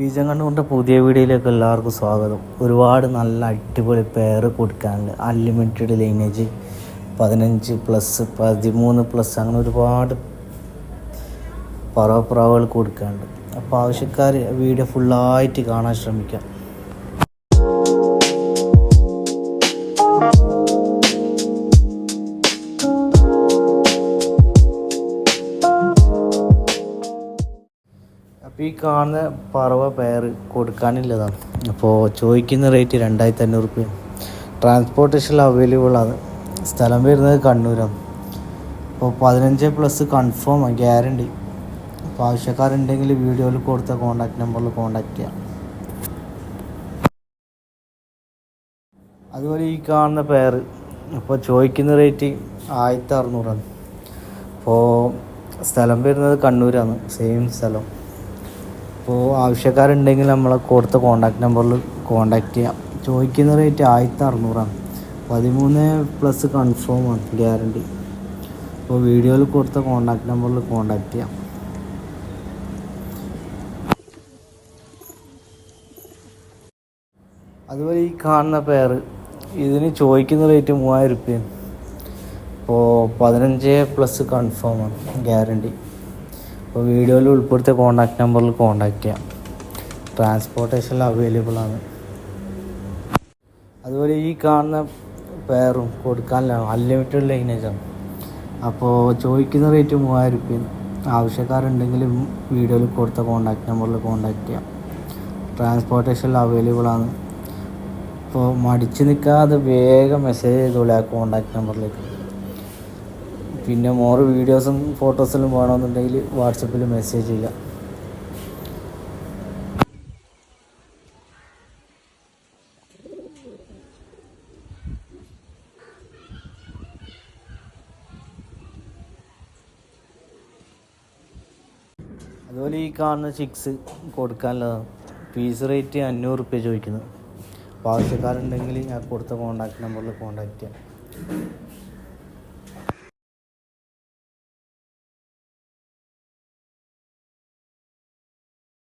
പീജങ്കണ്ണൂറിന്റെ പുതിയ വീഡിയോയിലേക്ക് എല്ലാവർക്കും സ്വാഗതം. ഒരുപാട് നല്ല അടിപൊളി പേർ കൊടുക്കാനുണ്ട്. അൺലിമിറ്റഡ് ലൈനേജ് പതിനഞ്ച് പ്ലസ് പതിമൂന്ന് പ്ലസ് അങ്ങനെ ഒരുപാട് പറവപ്പുറവുകൾ കൊടുക്കാനുണ്ട്. അപ്പോൾ ആവശ്യക്കാർ വീഡിയോ ഫുള്ളായിട്ട് കാണാൻ ശ്രമിക്കാം. ഈ കാണുന്ന പറവ പേർ കൊടുക്കാനില്ലതാണ്. അപ്പോൾ ചോദിക്കുന്ന റേറ്റ് രണ്ടായിരത്തി അഞ്ഞൂറ് റുപ്യ ട്രാൻസ്പോർട്ടേഷൻ അവൈലബിൾ ആണ്. സ്ഥലം വരുന്നത് കണ്ണൂരാണ്. അപ്പോൾ പതിനഞ്ച് പ്ലസ് കൺഫേം ഗ്യാരണ്ടി അപ്പോൾ ആവശ്യക്കാരുണ്ടെങ്കിൽ വീഡിയോയിൽ കൊടുത്ത കോൺടാക്ട് നമ്പറിൽ കോൺടാക്ട് ചെയ്യാം. അതുപോലെ ഈ കാണുന്ന പേർ അപ്പോൾ ചോദിക്കുന്ന റേറ്റ് ആയിരത്തി അറുന്നൂറാണ് അപ്പോൾ സ്ഥലം വരുന്നത് കണ്ണൂരാണ് സെയിം സ്ഥലം. അപ്പോൾ ആവശ്യക്കാരുണ്ടെങ്കിൽ നമ്മളെ കൊടുത്ത കോണ്ടാക്ട് നമ്പറിൽ കോണ്ടാക്ട് ചെയ്യാം. ചോദിക്കുന്ന റേറ്റ് ആയിരത്തി അറുന്നൂറാണ് പതിമൂന്ന് പ്ലസ് കൺഫേം ആണ് ഗ്യാരണ്ടി അപ്പോൾ വീഡിയോയിൽ കൊടുത്ത കോണ്ടാക്ട് നമ്പറിൽ കോണ്ടാക്ട് ചെയ്യാം. അതുപോലെ ഈ കാണുന്ന പെയർ ഇതിന് ചോദിക്കുന്ന റേറ്റ് മൂവായിരം റുപ്യയാണ് അപ്പോൾ പതിനഞ്ച് പ്ലസ് കൺഫേം ആണ് ഗ്യാരണ്ടി അപ്പോൾ വീഡിയോയിൽ ഉൾപ്പെടുത്തിയ കോൺടാക്ട് നമ്പറിൽ കോൺടാക്ട് ചെയ്യാം. ട്രാൻസ്പോർട്ടേഷൻ അവൈലബിൾ ആണ്. അതുപോലെ ഈ കാണുന്ന പേറും കൊടുക്കാനില്ല അൺലിമിറ്റഡ് ലൈനേജാണ് അപ്പോൾ ചോദിക്കുന്ന റേറ്റ് മൂവായിരം റുപ്യ. ആവശ്യക്കാരുണ്ടെങ്കിൽ വീഡിയോയിൽ കൊടുത്ത കോൺടാക്ട് നമ്പറിൽ കോൺടാക്ട് ചെയ്യാം. ട്രാൻസ്പോർട്ടേഷൻ അവൈലബിൾ ആണ്. അപ്പോൾ മടിച്ചു നിൽക്കാതെ വേഗം മെസ്സേജ് ചെയ്തോളൂ ആ കോൺടാക്ട് നമ്പറിലേക്ക് പിന്നെ മോർ വീഡിയോസും ഫോട്ടോസിലും വേണമെന്നുണ്ടെങ്കിൽ വാട്സപ്പിൽ മെസ്സേജ് ചെയ്യുക അതുപോലെ ഈ കാണുന്ന ചിക്സ് കൊടുക്കാനുള്ളതാണ് ഫീസ് റേറ്റ് അഞ്ഞൂറ് റുപ്യ ചോദിക്കുന്നത് അപ്പോൾ ആവശ്യക്കാരുണ്ടെങ്കിൽ ഞാൻ കൊടുത്ത കോൺടാക്ട് നമ്പറിൽ കോൺടാക്റ്റ് ചെയ്യാം.